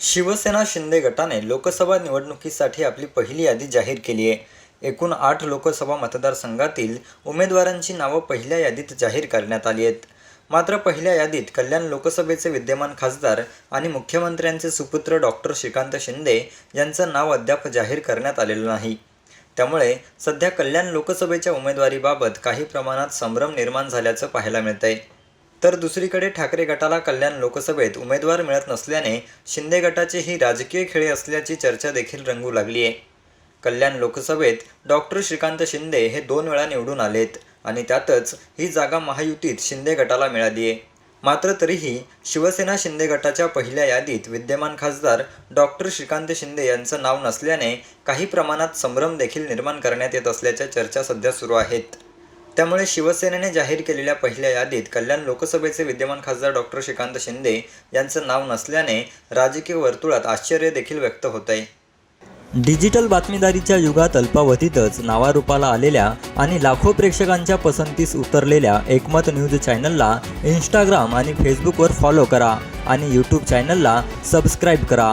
शिवसेना शिंदे गटाने लोकसभा निवडणुकीसाठी आपली पहिली यादी जाहीर केली आहे. एकूण आठ लोकसभा मतदारसंघातील उमेदवारांची नावं पहिल्या यादीत जाहीर करण्यात आली आहेत. मात्र पहिल्या यादीत कल्याण लोकसभेचे विद्यमान खासदार आणि मुख्यमंत्र्यांचे सुपुत्र डॉक्टर श्रीकांत शिंदे यांचं नाव अद्याप जाहीर करण्यात आलेलं नाही. त्यामुळे सध्या कल्याण लोकसभेच्या उमेदवारीबाबत काही प्रमाणात संभ्रम निर्माण झाल्याचं पाहायला मिळतंय. तर दुसरीकडे ठाकरे गटाला कल्याण लोकसभेत उमेदवार मिळत नसल्याने शिंदे गटाचे ही राजकीय खेळी असल्याची चर्चा देखील रंगू लागली आहे कल्याण लोकसभेत डॉक्टर श्रीकांत शिंदे हे दोन वेळा निवडून आलेत आणि त्यातच ही जागा महायुतीत शिंदे गटाला मिळाली आहे मात्र तरीही शिवसेना शिंदे गटाच्या पहिल्या यादीत विद्यमान खासदार डॉक्टर श्रीकांत शिंदे यांचं नाव नसल्याने काही प्रमाणात संभ्रम देखील निर्माण करण्यात येत असल्याच्या चर्चा सध्या सुरू आहेत. त्यामुळे शिवसेनेने जाहीर केलेल्या पहिल्या यादीत कल्याण लोकसभेचे विद्यमान खासदार डॉक्टर श्रीकांत शिंदे यांचं नाव नसल्याने राजकीय वर्तुळात आश्चर्य देखील व्यक्त होत आहे डिजिटल बातमीदारीच्या युगात अल्पावधीतच नावारूपाला आलेल्या आणि लाखो प्रेक्षकांच्या पसंतीस उतरलेल्या एकमत न्यूज चॅनलला इंस्टाग्राम आणि फेसबुकवर फॉलो करा आणि यूट्यूब चॅनलला सबस्क्राईब करा.